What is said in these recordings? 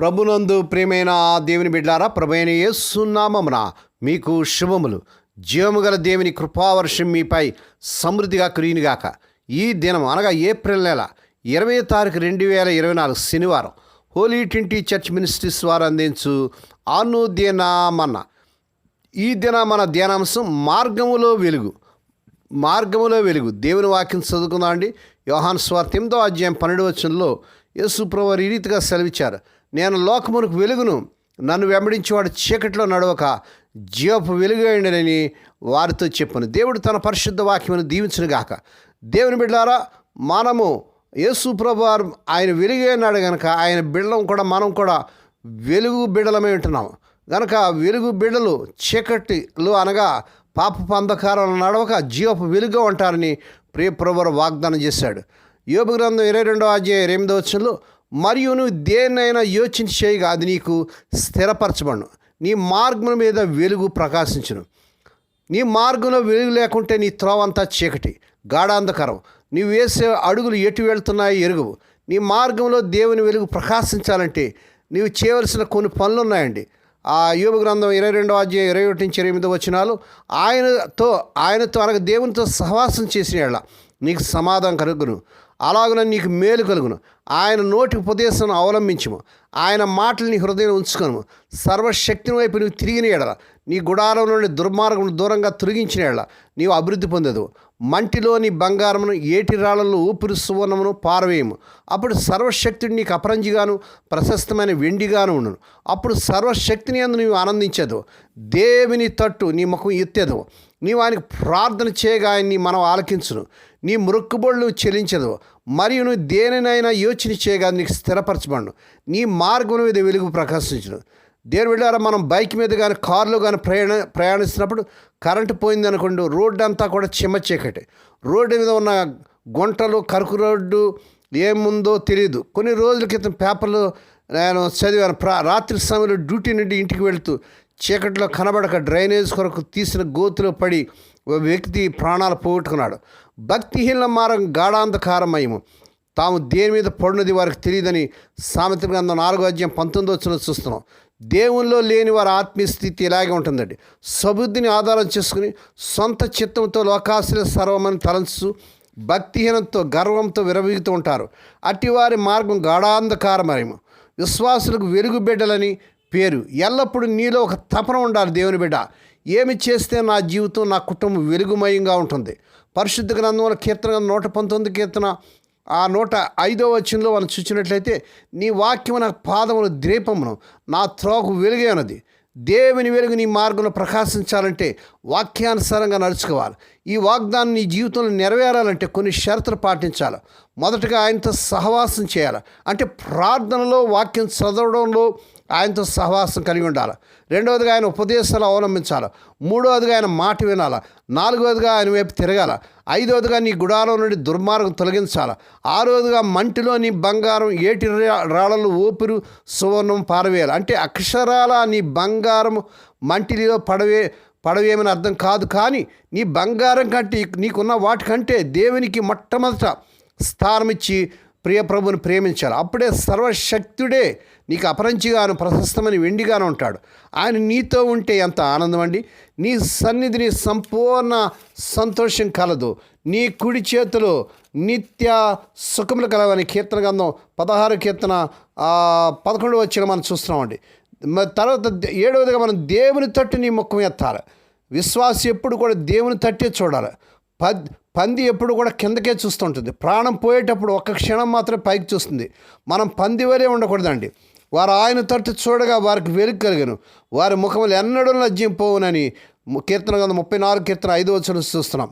ప్రభునందు ప్రియమైన దేవుని బిడ్డారా ప్రభైన యేసునామమున మీకు శుభములు. జీవము గల దేవుని కృపావర్షం మీపై సమృద్ధిగా కురియునిగాక ఈ దినం అనగా ఏప్రిల్ నెల ఇరవై తారీఖు రెండు వేల ఇరవై నాలుగు శనివారం హోలీ ట్వంటీ చర్చ్ మినిస్ట్రీస్ వారు అందించు అనుదినమన్న ఈ దిన మన ధ్యానాంశం మార్గములో వెలుగు. మార్గములో వెలుగు. దేవుని వాక్యం చదువుకుందాం అండి యోహాన్ స్వార్థ ఎనిమిదో అధ్యాయం పన్నెండు వచనంలో యేసు ప్రభు ఈ రీతిగా సెలవిచ్చారు. నేను లోకమునకు వెలుగును. నన్ను వెంబడించేవాడు చీకట్లో నడవక జీవపు వెలుగైండనని వారితో చెప్పాను. దేవుడు తన పరిశుద్ధ వాక్యమును దీవించును గాక. దేవుని బిడ్డారా మనము యేసు ప్రభు ఆయన వెలుగైనాడు గనక ఆయన బిడ్డలం కూడా మనం కూడా వెలుగు బిడ్డలమే ఉంటున్నాం. గనక వెలుగు బిడ్డలు చీకటిలు అనగా పాప అంధకారంలో నడవక జీవపు వెలుగు ఉంటారని ప్రియప్రభు వాగ్దానం చేశాడు. యోగ గ్రంథం ఇరవై రెండో అధ్యాయ ఎనిమిదో వచ్చంలో మరియు నువ్వు దేన్నైనా యోచించి చేయగా అది నీకు స్థిరపరచబడును. నీ మార్గం మీద వెలుగు ప్రకాశించును. నీ మార్గంలో వెలుగు లేకుంటే నీ త్రోవంతా చీకటి గాఢాంధకరం నీవు వేసే అడుగులు ఎటు వెళ్తున్నాయో ఎరుగవు. నీ మార్గంలో దేవుని వెలుగు ప్రకాశించాలంటే నీవు చేయవలసిన కొన్ని పనులు ఉన్నాయండి. ఆ యోగ గ్రంథం ఇరవై రెండవ అధ్యాయం ఇరవై ఒకటి నుంచి ఇరవై ఎనిమిదో వచ్చినాలు ఆయనతో ఆయనతో అనగా దేవునితో సహవాసం చేసిన నీకు సమాధానం కలుగును. అలాగున నీకు మేలు కలుగును. ఆయన నోటి ఉపదేశం అవలంబించము. ఆయన మాటలు నీ హృదయం ఉంచుకొను సర్వశక్తిని వైపు నువ్వు తిరిగిన ఎడల. నీ గుడారం నుండి దుర్మార్గం దూరంగా తొలగించిన ఎడల నీవు అభివృద్ధి పొందదు మంటిలోని బంగారమును ఏటి రాళ్ళలో ఊపిరి సువర్ణమును పారవేయము. అప్పుడు సర్వశక్తిని నీకు అపరంజిగాను ప్రశస్తమైన వెండిగాను ఉండును. అప్పుడు సర్వశక్తిని అందు నీవు ఆనందించదు దేవుని తట్టు నీ ముఖం ఎత్తేదు నీవు ఆయనకు ప్రార్థన చేయగా ఆయన్ని మనం ఆలకించును. నీ మృక్కుబొళ్ళు చెల్లించదు మరియు నువ్వు దేనినైనా యోచన చేయగా నీకు స్థిరపరచబడు నీ మార్గం మీద వెలుగు ప్రకాశించును. దేని వెళ్ళారా? మనం బైక్ మీద కానీ కారులో కానీ ప్రయాణ ప్రయాణిస్తున్నప్పుడు కరెంటు పోయింది అనుకోండి రోడ్డు అంతా కూడా చిమ్మ చీకటి. రోడ్డు మీద ఉన్న గుంటలు కరుకు రోడ్డు ఏముందో తెలియదు కొన్ని రోజుల క్రితం పేపర్లు నేను చదివాను ప్రా రాత్రి సమయంలో డ్యూటీ నుండి ఇంటికి వెళుతూ చీకట్లో కనబడక డ్రైనేజ్ కొరకు తీసిన గోతులో పడి ఓ వ్యక్తి ప్రాణాలు పోగొట్టుకున్నాడు. భక్తిహీన మారం గాఢాంధకారమయము. తాము దేని మీద పడినది వారికి తెలియదని సామెత గ్రంథం నాలుగో అధ్యాయం పంతొమ్మిదో వచ్చిన చూస్తున్నాం. దేవుల్లో లేని వారి ఆత్మీయ స్థితి ఇలాగే ఉంటుందండి? సబుద్ధిని ఆధారం చేసుకుని సొంత చిత్తంతో లోకాశ్రయ సర్వమని తలంచు భక్తిహీనంతో గర్వంతో విరవీగుతూ ఉంటారు. అటివారి మార్గం గాఢాంధకారమయము విశ్వాసులకు వెలుగు బిడ్డలని పేరు. ఎల్లప్పుడూ నీలో ఒక తపన ఉండాలి దేవుని బిడ్డ. ఏమి చేస్తే నా జీవితం నా కుటుంబం వెలుగుమయంగా ఉంటుంది? పరిశుద్ధ గ్రంథంలో కీర్తన నూట పంతొమ్మిది కీర్తన ఆ నూట ఐదో వచనంలో మనం చూసినట్లయితే నీ వాక్యము నా పాదమును ద్వీపమును నా త్రోకు వెలుగే ఉన్నది. దేవుని వెలుగు నీ మార్గంలో ప్రకాశించాలంటే వాక్యానుసారంగా నడుచుకోవాలి. ఈ వాగ్దానం నీ జీవితంలో నెరవేరాలంటే కొన్ని షరతులు పాటించాలి. మొదటగా ఆయనతో సహవాసం చేయాలి. అంటే ప్రార్థనలో వాక్యం చదవడంలో ఆయనతో సహవాసం కలిగి ఉండాలి. రెండవదిగా ఆయన ఉపదేశాలు అవలంబించాలి. మూడవదిగా ఆయన మాట వినాలి. నాలుగవదిగా ఆయన వైపు తిరగాల. ఐదవదిగా నీ గుడారం నుండి దుర్మార్గం తొలగించాలి. ఆరవదిగా మంటిలో నీ బంగారం ఏటి రా- రాళ్ళలు ఊపిరి సువర్ణం పారవేయాలి. అంటే అక్షరాల నీ బంగారం మంటిలో పడవే పడవేమని అర్థం కాదు కానీ నీ బంగారం కంటే నీకున్న వాటికంటే దేవునికి మొట్టమొదట స్థానం ఇచ్చి ప్రియప్రభుని ప్రేమించాలి. అప్పుడే సర్వశక్తుడే నీకు అపరంచిగాను ప్రశస్తమని వెండిగాను ఉంటాడు. ఆయన నీతో ఉంటే ఎంత ఆనందం అండి. నీ సన్నిధిని సంపూర్ణ సంతోషం కలదు. నీ కుడి చేతులు నిత్య సుఖములు కలవని కీర్తన గంధం పదహారు కీర్తన పదకొండు వచ్చిన మనం చూస్తున్నామండి. తర్వాత ఏడవదిగా మనం దేవుని తట్టు నీ ముఖం ఎత్తాలి. విశ్వాసం ఎప్పుడు కూడా దేవుని తట్టే చూడాలి. పద్ పంది ఎప్పుడు కూడా కిందకే చూస్తుంటుంది. ప్రాణం పోయేటప్పుడు ఒక్క క్షణం మాత్రమే పైకి చూస్తుంది. మనం పంది వరే ఉండకూడదండి. వారు ఆయన తట్టు చూడగా వారికి వెలుగు కలిగను. వారి ముఖములు ఎన్నడూ లజ్జింపోవునని కీర్తన కదా ముప్పై నాలుగు కీర్తన ఐదు వచ్చులు చూస్తున్నాం.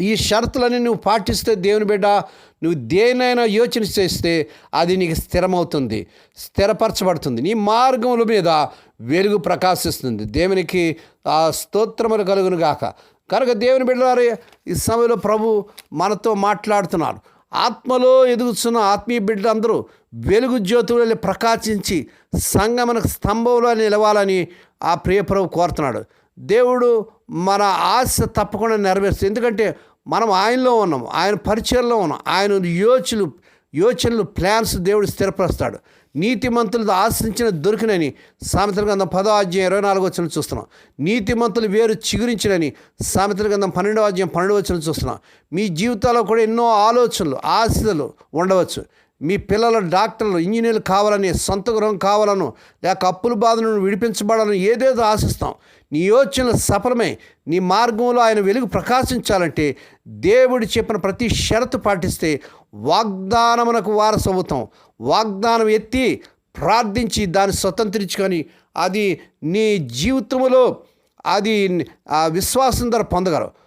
ఈ షరతులని నువ్వు పాటిస్తే దేవుని బిడ్డ నువ్వు దేనైనా యోచన చేస్తే అది నీకు స్థిరమవుతుంది స్థిరపరచబడుతుంది. నీ మార్గముల మీద వెలుగు ప్రకాశిస్తుంది. దేవునికి ఆ స్తోత్రములు కలుగును గాక కనుక దేవుని బిడ్డలారే ఈ సమయంలో ప్రభు మనతో మాట్లాడుతున్నారు. ఆత్మలో ఎదుగుతున్న ఆత్మీయ బిడ్డలందరూ వెలుగు జ్యోతులని ప్రకాశించి సంగమనకు స్తంభంలో నిలవాలని ఆ ప్రియప్రభు కోరుతున్నాడు. దేవుడు మన ఆశ తప్పకుండా నెరవేరుస్తుంది. ఎందుకంటే మనం ఆయనలో ఉన్నాం ఆయన పరిచయంలో ఉన్నాం ఆయన యోచనలు యోచనలు ప్లాన్స్ దేవుడు స్థిరపరుస్తాడు. నీతిమంతులు ఆశించిన దొరికినని సామెతల గంధం పదో అధ్యాయం ఇరవై నాలుగు వచ్చిన చూస్తున్నాం. నీతిమంతులు వేరు చిగురించినని సామెతల గంధం పన్నెండో అధ్యాయం పన్నెండు వచ్చిన చూస్తున్నాం. మీ జీవితాల్లో కూడా ఎన్నో ఆలోచనలు ఆశలు ఉండవచ్చు. మీ పిల్లల డాక్టర్లు ఇంజనీర్లు కావాలని సొంత గృహం కావాలను లేక అప్పుల బాధ నుండి విడిపించబడాలని ఏదేదో ఆశిస్తాం. నీ యోచనలు సఫలమై. నీ మార్గంలో ఆయన వెలుగు ప్రకాశించాలంటే దేవుడు చెప్పిన ప్రతి షరతు పాటిస్తే వాగ్దానమునకు వారసవుతాం. వాగ్దానం ఎత్తి ప్రార్థించి దాన్ని స్వతంత్రించుకొని అది నీ జీవితంలో అది ఆ విశ్వాసం ద్వారా పొందగలవు.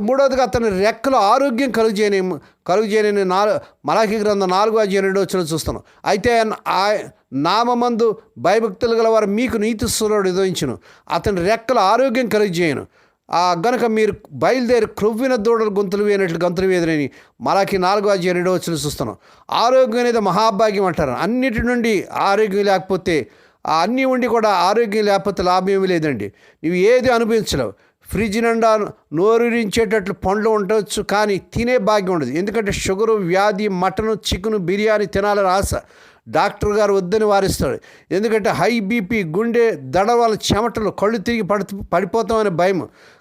మూడవదిగా అతని రెక్కలు ఆరోగ్యం కలుగు చేయని కలుగు చేయని నాలుగు మలాఖీ గ్రంథం నాలుగో అధ్యాయం రెండు వచ్చిన చూస్తున్నాం. అయితే ఆ నామందు భయభక్తులు గల వారు మీకు నీతి స్వరుడు ఉదయించును అతని రెక్కలు ఆరోగ్యం కలుగు చేయను మీరు బయలుదేరి క్రొవ్విన దూడలు గొంతులు వేయనట్లు గొంతులు వేదనని మలాకి నాలుగో అధ్యాయం రెండో వచ్చిన చూస్తున్నాం. ఆరోగ్యం అనేది మహాభాగ్యం అంటారు. అన్నిటి నుండి ఆరోగ్యం లేకపోతే అన్నీ ఉండి కూడా ఆరోగ్యం లేకపోతే లాభం ఏమీ లేదండి. నువ్వు ఏది అనుభవించలేవు. ఫ్రిడ్జ్ నిండా నోరురించేటట్లు పండ్లు ఉండవచ్చు కానీ తినే భాగ్యం ఉండదు. ఎందుకంటే షుగరు వ్యాధి మటను చికెను బిర్యానీ తినాలని ఆశ డాక్టర్ గారు వద్దని వారిస్తాడు ఎందుకంటే హై బీపీ గుండె దడ వాళ్ళ చెమటలు కళ్ళు తిరిగి పడి పడిపోతామనే భయం.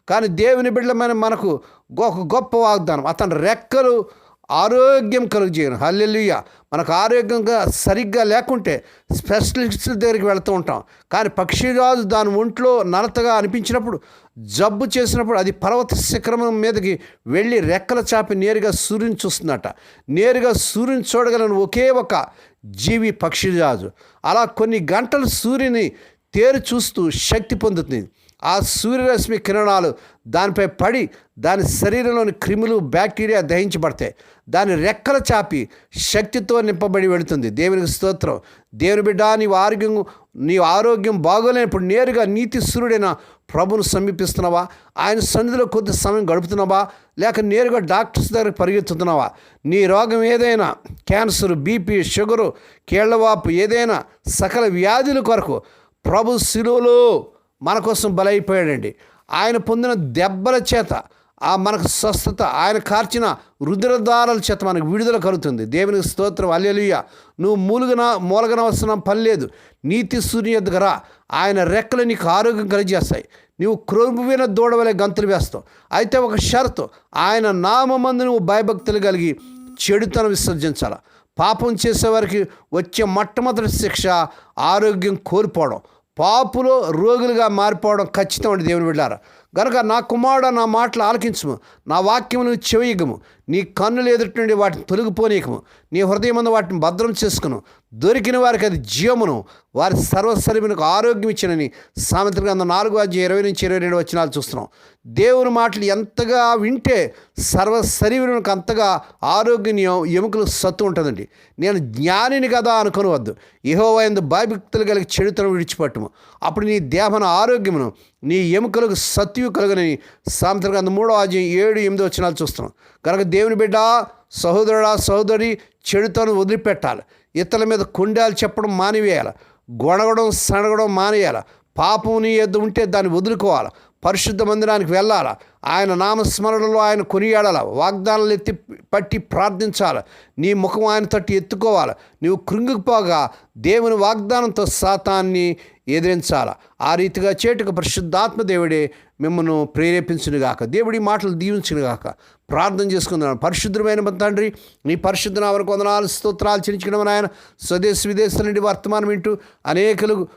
కానీ దేవుని బిడ్డలమైన మనకు ఒక గొప్ప వాగ్దానం. అతని రెక్కలు ఆరోగ్యం కలుగజేయను. హల్లెలుయ్య మనకు ఆరోగ్యంగా సరిగ్గా లేకుంటే స్పెషలిస్టుల దగ్గరికి వెళ్తూ ఉంటాం. కానీ పక్షిరాజు దాని ఒంట్లో నరతగా అనిపించినప్పుడు జబ్బు చేసినప్పుడు అది పర్వత శిఖరం మీదకి వెళ్ళి రెక్కల చాపి నేరుగా సూర్యుని చూస్తుందట. నేరుగా సూర్యుని చూడగలను ఒకే ఒక జీవి పక్షిరాజు అలా కొన్ని గంటలు సూర్యుని తేరు చూస్తూ శక్తి పొందుతుంది. ఆ సూర్యరశ్మి కిరణాలు దానిపై పడి దాని శరీరంలోని క్రిములు బ్యాక్టీరియా దహించబడతాయి. దాని రెక్కల చాపి శక్తితో నింపబడి వెళుతుంది. దేవునికి స్తోత్రం. దేవుని బిడ్డ నీవు ఆరోగ్యం నీ ఆరోగ్యం బాగోలేనప్పుడు నేరుగా నీతి సూర్యుడైన ప్రభును సమీపిస్తున్నావా? ఆయన సన్నిధిలో కొద్ది సమయం గడుపుతున్నావా? లేక నేరుగా డాక్టర్స్ దగ్గర పరిగెత్తుతున్నావా? నీ రోగం ఏదైనా క్యాన్సర్ బీపీ షుగరు కీళ్ళవాపు ఏదైనా సకల వ్యాధుల కొరకు ప్రభు శిలువలో మన కోసం బలైపోయాడండి. ఆయన పొందిన దెబ్బల చేత ఆ మనకు స్వస్థత ఆయన కార్చిన రుద్రదారాల చేత మనకు విడుదల కలుగుతుంది. దేవునికి స్తోత్రం. అల్లెలుయ్య నువ్వు మూలుగన మూలగన వస్తున్న పని లేదు. నీతి సూర్య దగ్గర ఆయన రెక్కలు నీకు ఆరోగ్యం కలిగజేస్తాయి. నువ్వు క్రొంపువైన దూడవలే గంతులు వేస్తావు. అయితే ఒక షరతు ఆయన నామందు నువ్వు భయభక్తులు కలిగి చెడుతనం విసర్జించాల? పాపం చేసేవారికి వచ్చే మొట్టమొదటి శిక్ష ఆరోగ్యం కోల్పోవడం. పాపులో రోగులుగా మారిపోవడం ఖచ్చితం అండి దేవుని బిడ్డారా. గనక నా కుమారుడు నా మాటలు ఆలకించము నా వాక్యమును చెవియగము నీ కన్నులు ఎదుటి నుండి వాటిని తొలగిపోనీయకము నీ హృదయమందు వాటిని భద్రం చేసుకును దొరికిన వారికి అది జీవమును వారి సర్వశరీమునకు ఆరోగ్యం ఇచ్చినని సామెతల గ్రంథం నాలుగు అధ్యయ ఇరవై నుంచి ఇరవై రెండు వచ్చినాలు చూస్తున్నాం. దేవుని మాటలు ఎంతగా వింటే సర్వశరీరునికి అంతగా ఆరోగ్యం ఎముకలు సత్తు ఉంటుందండి. నేను జ్ఞానిని కదా అనుకొనవద్దు. ఇహోవైందు భయభక్తులు కలిగి చెడుతను విడిచిపెట్టము. అప్పుడు నీ దేహన ఆరోగ్యమును నీ ఎముకలకు సత్యు కలుగునని సామెతల గ్రంథం మూడో అధ్యాయం ఏడు ఎనిమిది వచ్చినాలు చూస్తున్నాం. కనుక దేవుని బిడ్డ సహోదరుడా సహోదరి చెడుతను వదిలిపెట్టాలి. ఇతరుల మీద కొండాలు చెప్పడం మానివేయాలి. గొడగడం సనగడం మానేయాలి. పాపం నీ ఎద్దు ఉంటే దాన్ని వదులుకోవాలి. పరిశుద్ధ మందిరానికి వెళ్ళాలా? ఆయన నామస్మరణలో ఆయన కొనియాడాల? వాగ్దానాలు ఎత్తి పట్టి ప్రార్థించాలి? నీ ముఖం ఆయన తట్టి ఎత్తుకోవాలి? నీవు కృంగిపోగా దేవుని వాగ్దానంతో శాతాన్ని ఎదిరించాలి? ఆ రీతిగా చేటుకు పరిశుద్ధాత్మ దేవుడే మిమ్మల్ని ప్రేరేపించునుగాక. దేవుడి మాటలు దీవించునుగాక. ప్రార్థన చేసుకుందాం. పరిశుద్ధమైన తండ్రి నీ పరిశుద్ధ నామకు వందనాలు స్తోత్రాలు చిరించడం ఆయన స్వదేశ విదేశాల నుండి వర్తమానం వింటూ అనేకలు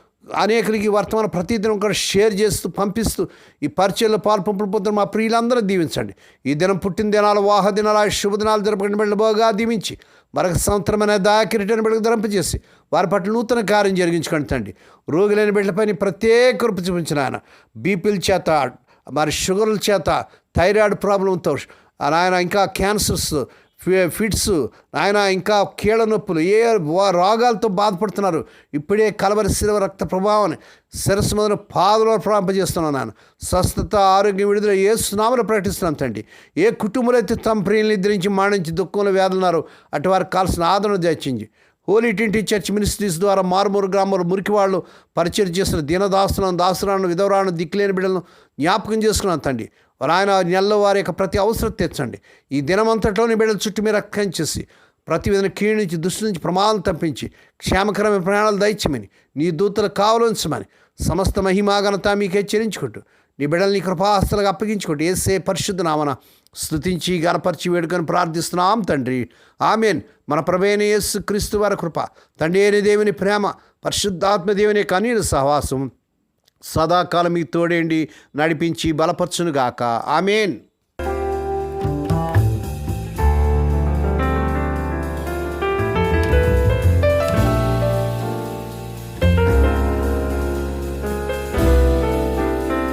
అనేకరికి వర్తమాన ప్రతిదినం కూడా షేర్ చేస్తూ పంపిస్తూ ఈ పరిచయంలో పాల్పంపులు పొందుతున్న మా ప్రియులందరూ దీవించండి. ఈ దినం పుట్టిన దినాలు వాహ దినాలు శుభదినాలు జరపకండి బిడ్డ బాగా దీవించి మరొక సంవత్సరమైన దాకిరిటైన బిడ్డకు ధరింపజేసి వారి పట్ల నూతన కార్యం జరిగించుకొని తండి రోగులైన బిడ్డలపైన ప్రత్యేక కృప చూపించిన ఆయన. బీపీల చేత మరి షుగర్ల చేత థైరాయిడ్ ప్రాబ్లంతో ఆయన ఇంకా క్యాన్సర్స్ ఫిట్స్. ఆయన ఇంకా కీళ్ళ నొప్పులు ఏ రోగాలతో బాధపడుతున్నారు. ఇప్పుడే కలవరి శిరవ రక్త ప్రభావాన్ని శిరస్సు మొదలు పాదలో ప్రాంపజేస్తున్నాను నాన్న. స్వస్థత ఆరోగ్యం విడుదల ఏ సునామలు ప్రకటిస్తున్నాను తండ్రి. ఏ కుటుంబంలో అయితే తమ ప్రియులు నిద్రించి మాణించి దుఃఖంలో వేదలున్నారు అటు వారికి కావాల్సిన ఆదరణ తెచ్చింది హోలీ టింటి చర్చ్ మినిస్ట్రీస్ ద్వారా మారుమూరు గ్రామంలో మురికి వాళ్ళు పరిచయం చేసిన దీనదాసులను దాసురాలను విధవరాలను దిక్కులేని బిడ్డలను జ్ఞాపకం చేసుకున్నాను తండ్రి. ఆయన నెలలో వారి యొక్క ప్రతి అవసరం తెచ్చండి ఈ దినమంతట్లోని బిడ్డల చుట్టూ మీరు రక్షించేసి ప్రతి విధంగా కీడు నుంచి దృష్టి నుంచి ప్రమాదం తప్పించి క్షేమకరమైన ప్రయాణాలు దయచమని నీ దూతలు కావలుంచమని సమస్త మహిమాఘనత మీకే చెల్లించుకుంటూ నీ బిడ్డల్ని కృపాస్తులకు అప్పగించుకుంటూ ఏసే పరిశుద్ధ నామన స్థుతించి గణపరిచి వేడుకొని ప్రార్థిస్తున్నాం తండ్రి. ఆమెన్. మన ప్రభైన యేసు క్రీస్తు వారి కృప తండ్రి అయిన దేవుని ప్రేమ పరిశుద్ధాత్మ దేవుని కనీరు సహవాసం సదాకాలం మీ తోడేండి నడిపించి బలపరచునుగాక. ఆమెన్.